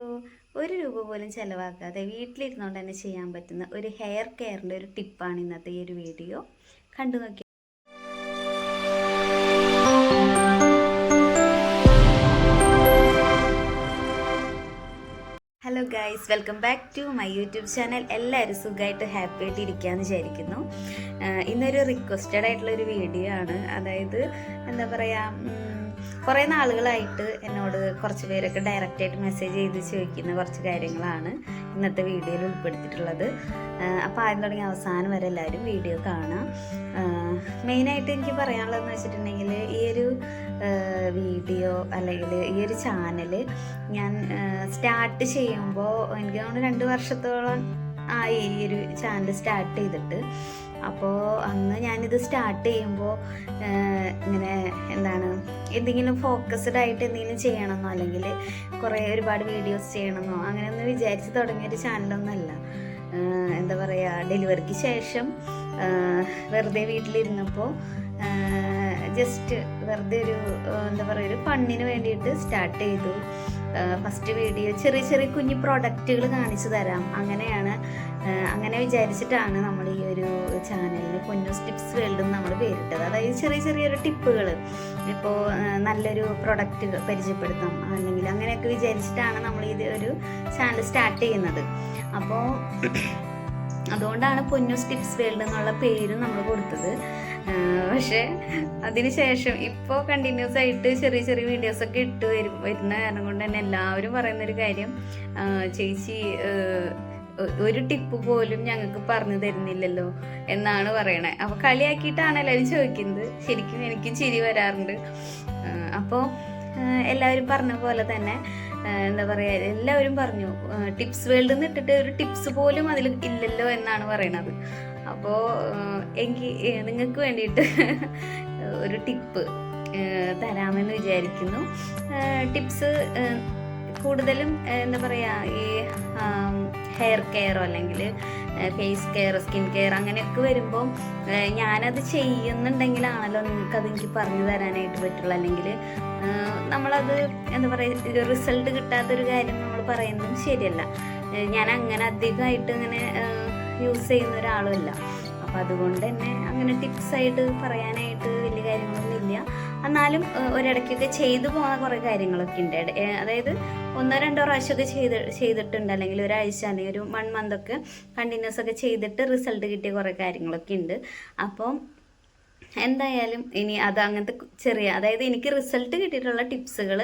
ഒരു രൂപ പോലും ചിലവാക്കാതെ വീട്ടിലിരുന്നുകൊണ്ട് തന്നെ ചെയ്യാൻ പറ്റുന്ന ഒരു ഹെയർ കെയറിന്റെ ഒരു ടിപ്പാണ് ഇന്നത്തെ ഈ ഒരു വീഡിയോ കണ്ടു നോക്കി. Hello guys welcome back to my YouTube channel എല്ലാവരും സുഖമായിട്ട് ഹാപ്പി ആയിട്ട് ഇരിക്കാമെന്ന് വിചാരിക്കുന്നു. ഇന്നൊരു റിക്വസ്റ്റഡ് ആയിട്ടുള്ള ഒരു വീഡിയോ ആണ്. അതായത് എന്താ പറയുക കുറേ നാളുകളായിട്ട് എന്നോട് കുറച്ച് പേരൊക്കെ ഡയറക്റ്റായിട്ട് മെസ്സേജ് ചെയ്ത് ചോദിക്കുന്ന കുറച്ച് കാര്യങ്ങളാണ് ഇന്നത്തെ വീഡിയോയിൽ ഉൾപ്പെടുത്തിയിട്ടുള്ളത്. അപ്പോൾ ആദ്യം തുടങ്ങി അവസാനം വരെ എല്ലാവരും വീഡിയോ കാണാം. മെയിനായിട്ട് എനിക്ക് പറയാനുള്ളതെന്ന് വെച്ചിട്ടുണ്ടെങ്കിൽ ഈ ഒരു വീഡിയോ അല്ലെങ്കിൽ ഈ ഒരു ചാനൽ ഞാൻ സ്റ്റാർട്ട് ചെയ്യുമ്പോൾ എനിക്ക് തോന്നുന്നു രണ്ട് വർഷത്തോളം ആയി ഈ ഒരു ചാനൽ സ്റ്റാർട്ട് ചെയ്തിട്ട് അപ്പോൾ അന്ന് ഞാനിത് സ്റ്റാർട്ട് ചെയ്യുമ്പോൾ ഇങ്ങനെ എന്താണ് എന്തെങ്കിലും ഫോക്കസ്ഡ് ആയിട്ട് എന്തെങ്കിലും ചെയ്യണമെന്നോ അല്ലെങ്കിൽ കുറേ ഒരുപാട് വീഡിയോസ് ചെയ്യണമെന്നോ അങ്ങനെയൊന്നും വിചാരിച്ച് തുടങ്ങിയൊരു ചാനലൊന്നുമല്ല എന്താ പറയുക ഡെലിവറിക്ക് ശേഷം വെറുതെ വീട്ടിലിരുന്നപ്പോൾ ജസ്റ്റ് വെറുതെ ഒരു എന്താ പറയുക ഒരു ഫണ്ണിന് വേണ്ടിയിട്ട് സ്റ്റാർട്ട് ചെയ്തു. ഫസ്റ്റ് വീഡിയോ ചെറിയ ചെറിയ കുഞ്ഞു പ്രോഡക്റ്റുകൾ കാണിച്ചു തരാം. അങ്ങനെയാണ് അങ്ങനെ വിചാരിച്ചിട്ടാണ് നമ്മൾ ഈ ഒരു ചാനലിൽ പൊന്നൂസ് സ്റ്റിപ്സ് വേൾഡ് നമ്മൾ പേരിട്ടത്. അതായത് ചെറിയ ചെറിയൊരു ടിപ്പുകൾ ഇപ്പോൾ നല്ലൊരു പ്രൊഡക്റ്റ് പരിചയപ്പെടുത്താം. അല്ലെങ്കിൽ അങ്ങനെയൊക്കെ വിചാരിച്ചിട്ടാണ് നമ്മൾ ഇത് ഒരു ചാനൽ സ്റ്റാർട്ട് ചെയ്യുന്നത്. അപ്പോൾ അതുകൊണ്ടാണ് പൊന്നൂസ് ടിപ്സ് വേൾഡ് എന്നുള്ള പേര് നമ്മൾ കൊടുത്തത്. പക്ഷേ അതിനുശേഷം ഇപ്പോൾ കണ്ടിന്യൂസ് ആയിട്ട് ചെറിയ ചെറിയ വീഡിയോസൊക്കെ ഇട്ട് വരും വരുന്ന കാരണം കൊണ്ട് തന്നെ എല്ലാവരും പറയുന്നൊരു കാര്യം ചേച്ചി ഒരു ടിപ്പ് പോലും ഞങ്ങൾക്ക് പറഞ്ഞു തരുന്നില്ലല്ലോ എന്നാണ് പറയണേ. അപ്പോൾ കളിയാക്കിയിട്ടാണ് എല്ലാവരും ചോദിക്കുന്നത്. ശരിക്കും എനിക്ക് ചിരി വരാറുണ്ട്. അപ്പോൾ എല്ലാവരും പറഞ്ഞ പോലെ തന്നെ എന്താ പറയുക എല്ലാവരും പറഞ്ഞു ടിപ്സ് വേൾഡ് എന്ന് ഇട്ടിട്ട് ഒരു ടിപ്സ് പോലും അതിൽ ഇല്ലല്ലോ എന്നാണ് പറയണത്. അപ്പോൾ എനിക്ക് നിങ്ങൾക്ക് വേണ്ടിയിട്ട് ഒരു ടിപ്പ് തരാമെന്ന് വിചാരിക്കുന്നു. ടിപ്സ് കൂടുതലും എന്താ പറയുക ഈ ഹെയർ കെയറോ അല്ലെങ്കിൽ ഫേസ് കെയർ സ്കിൻ കെയർ അങ്ങനെയൊക്കെ വരുമ്പോൾ ഞാനത് ചെയ്യുന്നുണ്ടെങ്കിലാണല്ലോ നിങ്ങൾക്ക് അത് എനിക്ക് പറഞ്ഞു തരാനായിട്ട് പറ്റുള്ളൂ. അല്ലെങ്കിൽ നമ്മളത് എന്താ പറയുക റിസൾട്ട് കിട്ടാത്തൊരു കാര്യം നമ്മൾ പറയുന്നതും ശരിയല്ല. ഞാൻ അങ്ങനെ അധികമായിട്ട് ഇങ്ങനെ യൂസ് ചെയ്യുന്ന ഒരാളുമല്ല. അപ്പോൾ അതുകൊണ്ട് തന്നെ അങ്ങനെ ടിപ്സ് ആയിട്ട് പറയാനായിട്ട് വലിയ കാര്യങ്ങളൊന്നും ഇല്ല എന്നാലും ഒരിടയ്ക്കൊക്കെ ചെയ്തു പോകുന്ന കുറേ കാര്യങ്ങളൊക്കെ ഉണ്ട്. അതായത് ഒന്നോ രണ്ടോ പ്രാവശ്യമൊക്കെ ചെയ്ത് ചെയ്തിട്ടുണ്ട്. അല്ലെങ്കിൽ ഒരാഴ്ച അല്ലെങ്കിൽ ഒരു വൺ മന്ത് ഒക്കെ കണ്ടിന്യൂസ് ഒക്കെ ചെയ്തിട്ട് റിസൾട്ട് കിട്ടിയ കുറേ കാര്യങ്ങളൊക്കെ ഉണ്ട്. അപ്പം എന്തായാലും ഇനി അത് അങ്ങനത്തെ ചെറിയ അതായത് എനിക്ക് റിസൾട്ട് കിട്ടിയിട്ടുള്ള ടിപ്സുകൾ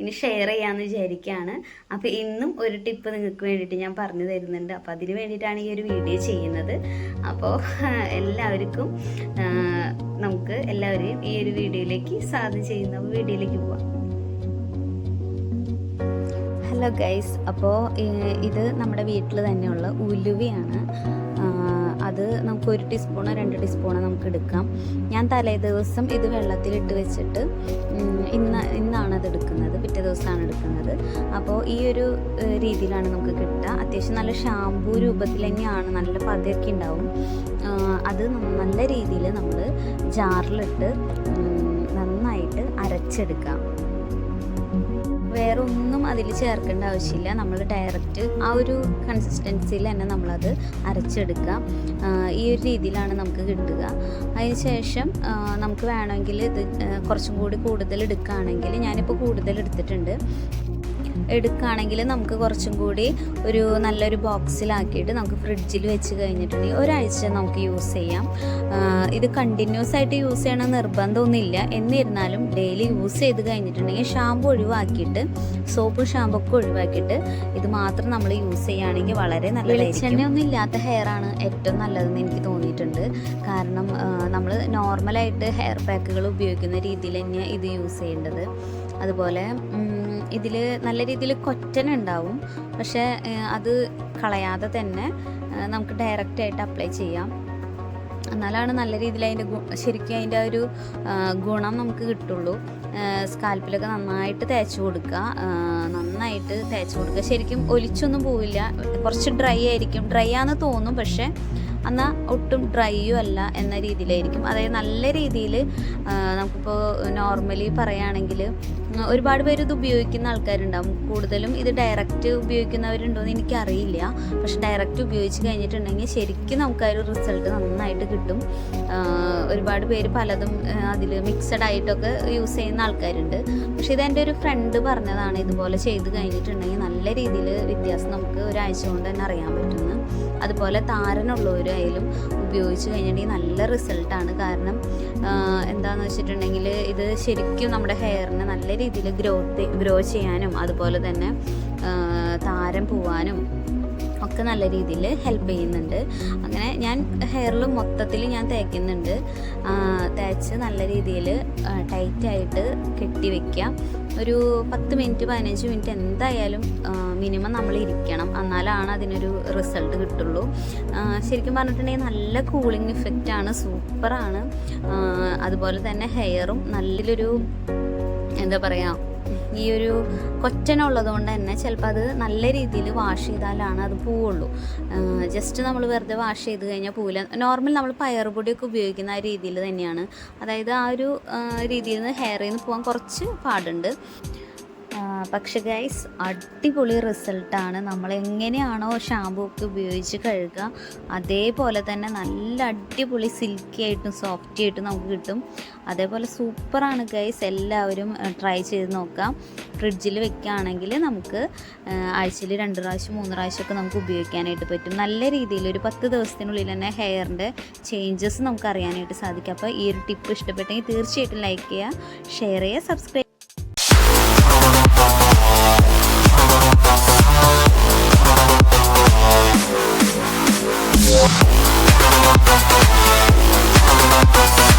ഇനി ഷെയർ ചെയ്യാമെന്ന് വിചാരിക്കുകയാണ് അപ്പോൾ ഇന്നും ഒരു ടിപ്പ് നിങ്ങൾക്ക് വേണ്ടിയിട്ട് ഞാൻ പറഞ്ഞു തരുന്നുണ്ട്. അപ്പോൾ അതിന് വേണ്ടിയിട്ടാണ് ഈ ഒരു വീഡിയോ ചെയ്യുന്നത്. അപ്പോൾ എല്ലാവർക്കും നമുക്ക് എല്ലാവരെയും ഈ ഒരു വീഡിയോയിലേക്ക് സാധ്യം ചെയ്യുന്ന. അപ്പോൾ വീഡിയോയിലേക്ക് പോവാം. ഹലോ ഗൈസ് അപ്പോൾ ഇത് നമ്മുടെ വീട്ടിൽ തന്നെയുള്ള ഉലുവയാണ്. അത് നമുക്ക് ഒരു ടീസ്പൂണോ രണ്ട് ടീസ്പൂണോ നമുക്ക് എടുക്കാം. ഞാൻ തലേ ദിവസം ഇത് വെള്ളത്തിലിട്ട് വെച്ചിട്ട് ഇന്ന് ഇന്നാണ് അത് എടുക്കുന്നത്. പിറ്റേ ദിവസമാണ് എടുക്കുന്നത്. അപ്പോൾ ഈ ഒരു രീതിയിലാണ് നമുക്ക് കിട്ടുക. അത്യാവശ്യം നല്ല ഷാമ്പൂ രൂപത്തിൽ തന്നെയാണ്. നല്ല പതയൊക്കെ ഉണ്ടാവും. അത് നല്ല രീതിയിൽ നമ്മൾ ജാറിലിട്ട് നന്നായിട്ട് അരച്ചെടുക്കാം. വേറെ ഒന്നും അതിൽ ചേർക്കേണ്ട ആവശ്യമില്ല. നമ്മൾ ഡയറക്റ്റ് ആ ഒരു കൺസിസ്റ്റൻസിയിൽ തന്നെ നമ്മളത് അരച്ചെടുക്കുക. ഈ ഒരു രീതിയിലാണ് നമുക്ക് കിട്ടുക. അതിനുശേഷം നമുക്ക് വേണമെങ്കിൽ ഇത് കുറച്ചും കൂടി കൂടുതൽ എടുക്കുകയാണെങ്കിൽ ഞാനിപ്പോൾ കൂടുതൽ എടുത്തിട്ടുണ്ട്. എടുക്കുകയാണെങ്കിൽ നമുക്ക് കുറച്ചും കൂടി ഒരു നല്ലൊരു ബോക്സിലാക്കിയിട്ട് നമുക്ക് ഫ്രിഡ്ജിൽ വെച്ച് കഴിഞ്ഞിട്ടുണ്ടെങ്കിൽ ഒരാഴ്ച നമുക്ക് യൂസ് ചെയ്യാം. ഇത് കണ്ടിന്യൂസ് ആയിട്ട് യൂസ് ചെയ്യണം നിർബന്ധമൊന്നുമില്ല. എന്നിരുന്നാലും ഡെയിലി യൂസ് ചെയ്ത് കഴിഞ്ഞിട്ടുണ്ടെങ്കിൽ ഷാമ്പു ഒഴിവാക്കിയിട്ട് സോപ്പ് ഷാമ്പു ഒക്കെ ഒഴിവാക്കിയിട്ട് ഇത് മാത്രം നമ്മൾ യൂസ് ചെയ്യുകയാണെങ്കിൽ വളരെ നല്ല വെളിച്ചെണ്ണയൊന്നും ഇല്ലാത്ത ഹെയർ ആണ് ഏറ്റവും നല്ലതെന്ന് എനിക്ക് തോന്നിയിട്ടുണ്ട്. കാരണം നമ്മൾ നോർമലായിട്ട് ഹെയർ പാക്കുകൾ ഉപയോഗിക്കുന്ന രീതിയിൽ തന്നെ ഇത് യൂസ് ചെയ്യേണ്ടത്. അതുപോലെ ഇതിൽ നല്ല രീതിയിൽ കൊറ്റൻ ഉണ്ടാവും. പക്ഷേ അത് കളയാതെ തന്നെ നമുക്ക് ഡയറക്റ്റ് ആയിട്ട് അപ്ലൈ ചെയ്യാം. എന്നാലാണ് നല്ല രീതിയിൽ അതിന്റെ ശരിക്കും അതിന്റെ ഒരു ഗുണം നമുക്ക് കിട്ടുള്ളൂ. സ്കാൽപ്പിലൊക്കെ നന്നായിട്ട് തേച്ച് കൊടുക്കുക നന്നായിട്ട് തേച്ച് കൊടുക്കുക ശരിക്കും ഒലിച്ചൊന്നും പോവില്ല. കുറച്ച് ഡ്രൈ ആയിരിക്കും. ഡ്രൈ ആണെന്ന് തോന്നും പക്ഷേ എന്നാൽ ഒട്ടും ഡ്രൈയും അല്ല എന്ന രീതിയിലായിരിക്കും. അതായത് നല്ല രീതിയിൽ നമുക്കിപ്പോൾ നോർമലി പറയുകയാണെങ്കിൽ ഒരുപാട് പേര് ഇത് ഉപയോഗിക്കുന്ന ആൾക്കാരുണ്ടാവും. കൂടുതലും ഇത് ഡയറക്റ്റ് ഉപയോഗിക്കുന്നവരുണ്ടോ എന്ന് എനിക്കറിയില്ല. പക്ഷെ ഡയറക്റ്റ് ഉപയോഗിച്ച് കഴിഞ്ഞിട്ടുണ്ടെങ്കിൽ ശരിക്കും നമുക്ക് ആ ഒരു റിസൾട്ട് നന്നായിട്ട് കിട്ടും. ഒരുപാട് പേര് പലതും അതിൽ മിക്സഡ് ആയിട്ടൊക്കെ യൂസ് ചെയ്യുന്ന ആൾക്കാരുണ്ട്. പക്ഷെ ഇതെന്റെ ഒരു ഫ്രണ്ട് പറഞ്ഞതാണ് ഇതുപോലെ ചെയ്ത് കഴിഞ്ഞിട്ടുണ്ടെങ്കിൽ നല്ല രീതിയിൽ വ്യത്യാസം നമുക്ക് ഒരാഴ്ച കൊണ്ട് തന്നെ അറിയാൻ പറ്റുന്നു അതുപോലെ താരനുള്ളവരായാലും ഉപയോഗിച്ച് കഴിഞ്ഞിട്ടുണ്ടെങ്കിൽ നല്ല റിസൾട്ടാണ്. കാരണം എന്താണെന്ന് വെച്ചിട്ടുണ്ടെങ്കിൽ ഇത് ശരിക്കും നമ്മുടെ ഹെയറിനെ നല്ല രീതിയിൽ ഗ്രോത്ത് ഗ്രോ ചെയ്യാനും അതുപോലെ തന്നെ താരം പോവാനും ഒക്കെ നല്ല രീതിയിൽ ഹെൽപ്പ് ചെയ്യുന്നുണ്ട്. അങ്ങനെ ഞാൻ ഹെയറിൽ മൊത്തത്തിൽ ഞാൻ തേക്കുന്നുണ്ട്. തേച്ച് നല്ല രീതിയിൽ ടൈറ്റായിട്ട് കെട്ടി വെക്കാം. ഒരു പത്ത് മിനിറ്റ് പതിനഞ്ച് മിനിറ്റ് എന്തായാലും മിനിമം നമ്മൾ ഇരിക്കണം. എന്നാലാണ് അതിനൊരു റിസൾട്ട് കിട്ടുള്ളൂ. ശരിക്കും പറഞ്ഞിട്ടുണ്ടെങ്കിൽ നല്ല കൂളിംഗ് ഇഫക്റ്റാണ് സൂപ്പറാണ് അതുപോലെ തന്നെ ഹെയറും നല്ലൊരു എന്താ പറയുക ഈ ഒരു കൊച്ചനുള്ളത് കൊണ്ട് തന്നെ ചിലപ്പോൾ അത് നല്ല രീതിയിൽ വാഷ് ചെയ്താലാണ് അത് പോവുള്ളൂ. ജസ്റ്റ് നമ്മൾ വെറുതെ വാഷ് ചെയ്ത് കഴിഞ്ഞാൽ പൂവില്ല. നോർമൽ നമ്മൾ പയറുപൊടിയൊക്കെ ഉപയോഗിക്കുന്ന ആ രീതിയിൽ തന്നെയാണ്. അതായത് ആ ഒരു രീതിയിൽ നിന്ന് ഹെയറിൽ നിന്ന് പോകാൻ കുറച്ച് പാടുണ്ട്. പക്ഷെ ഗൈസ് അടിപൊളി റിസൾട്ടാണ് നമ്മൾ എങ്ങനെയാണോ ഷാമ്പൂ ഒക്കെ ഉപയോഗിച്ച് കഴുകുക അതേപോലെ തന്നെ നല്ല അടിപൊളി സിൽക്കി ആയിട്ടും സോഫ്റ്റി ആയിട്ടും നമുക്ക് കിട്ടും. അതേപോലെ സൂപ്പറാണ് ഗൈസ് എല്ലാവരും ട്രൈ ചെയ്ത് നോക്കാം ഫ്രിഡ്ജിൽ വെക്കുകയാണെങ്കിൽ നമുക്ക് ആഴ്ചയിൽ രണ്ട് പ്രാവശ്യം മൂന്ന് പ്രാവശ്യമൊക്കെ നമുക്ക് ഉപയോഗിക്കാനായിട്ട് പറ്റും. നല്ല രീതിയിൽ ഒരു പത്ത് ദിവസത്തിനുള്ളിൽ തന്നെ ഹെയറിന്റെ ചേഞ്ചസ് നമുക്ക് അറിയാനായിട്ട് സാധിക്കും. അപ്പോൾ ഈ ഒരു ടിപ്പ് ഇഷ്ടപ്പെട്ടെങ്കിൽ തീർച്ചയായിട്ടും ലൈക്ക് ചെയ്യുക ഷെയർ ചെയ്യുക സബ്സ്ക്രൈബ്